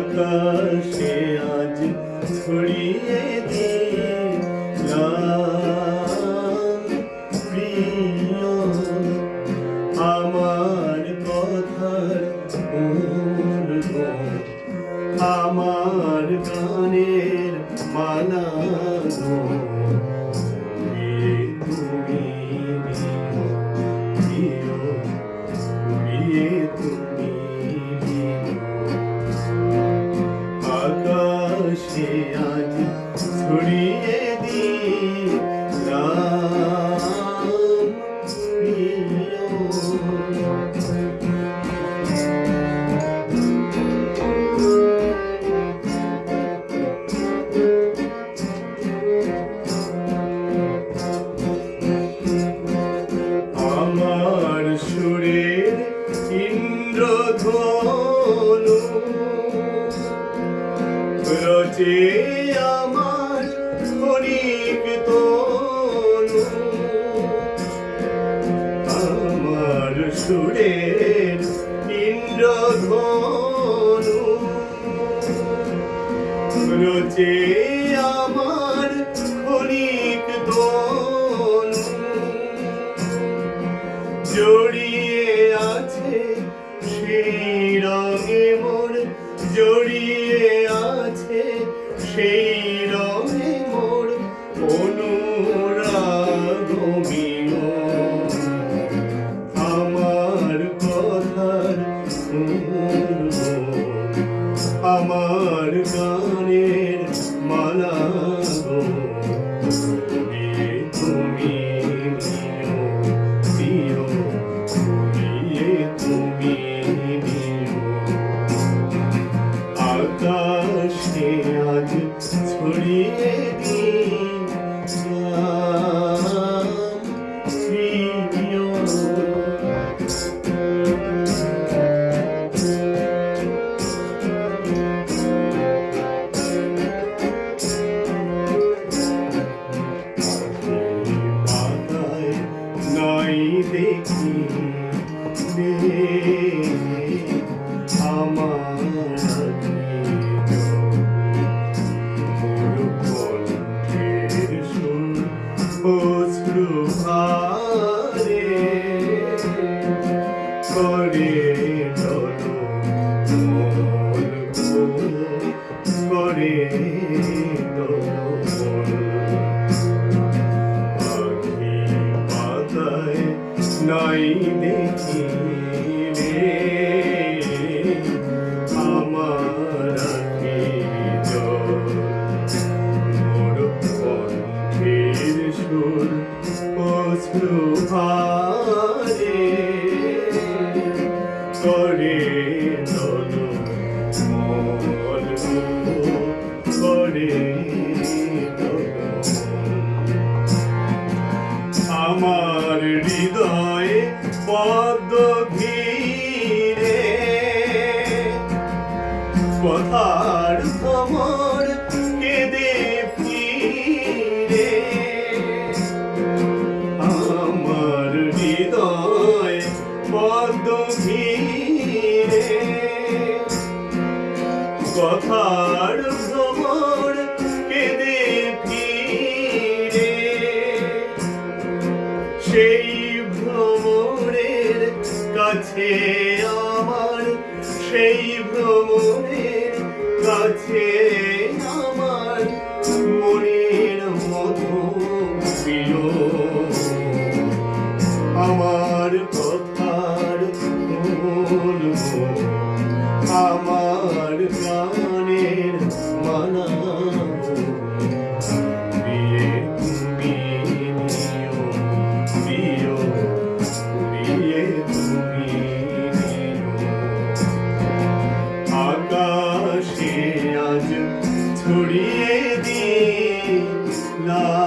আকাশে আজ ছড়িয়ে দিলাম। প্রিয় আমার কথার আমার গানের মালা রচে আমার ক্ষণিক তনু। আমার সুরের ইন্দ্রধনু। রচে আমার ক্ষণিক তনু। জড়িয়ে আছে সেই রঙে মোর, জড়িয়ে সেই রঙে মোর অনুরাগ। আমার কথার আমার গানের মালা ছড়িয়ে নাই দেখি রে আমার মোর কণ্ঠের সুর অশ্রু আমার হৃদয়ে পদ্ম ঘিরে। কথার খবর কেঁদে ফিরে। আমার হৃদয় পদ্ম ঘিরে। কথার সেই ভ্রমণের কাছে আমার মনের মতো প্রিয়। আমার কথার আমার গানের মানাবো দিয়ে Oh.